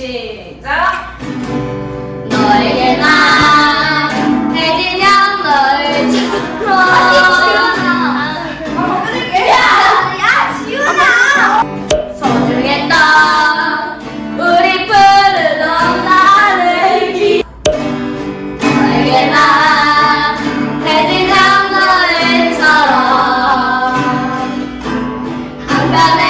시작. 너에게 너를 찾고 야 지훈아. 소중했던 우리 푸르던 나를 기. 너에게 한편의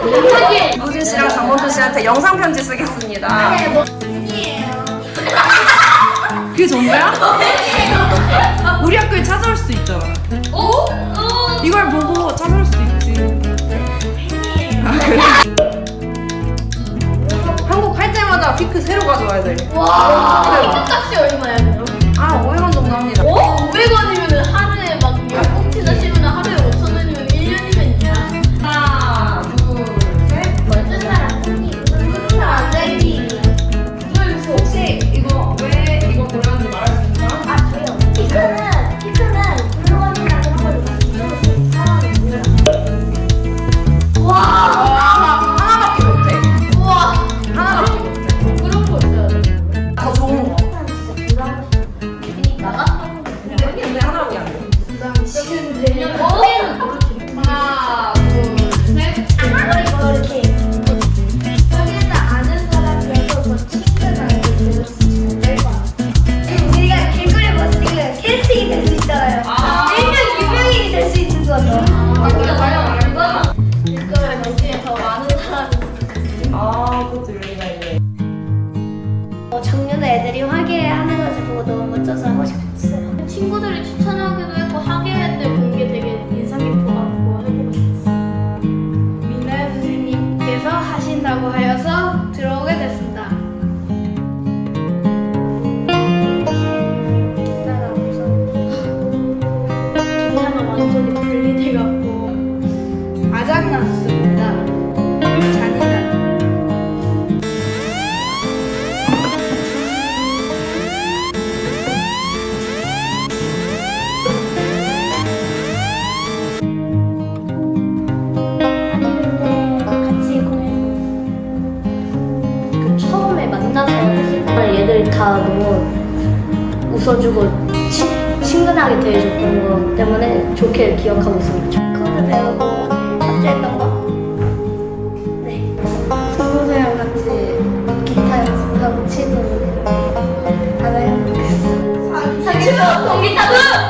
우진 씨랑 장범준 씨한테 영상 편지 쓰겠습니다. 그게 전부야? 우리 학교에 찾아올 수도 있잖아. 이걸 보고 찾아올 수도 있지. 아, 그래? 한국 할 때마다 피크 새로 가져와야 돼. 와 값이 얼마야 그럼? 아, 500원 정도 합니다. 어? 500원이면 하 하신다고 만나서 했을 때 얘들이 다 너무 웃어주고 치, 친근하게 대해줬던 거 때문에 좋게 기억하고 있습니다. 코드 배우고 합주했던 거? 네. 성소세랑 같이 기타 연습하고 치고 이렇게 하면 행복했어. 사기쳐! 통기타도!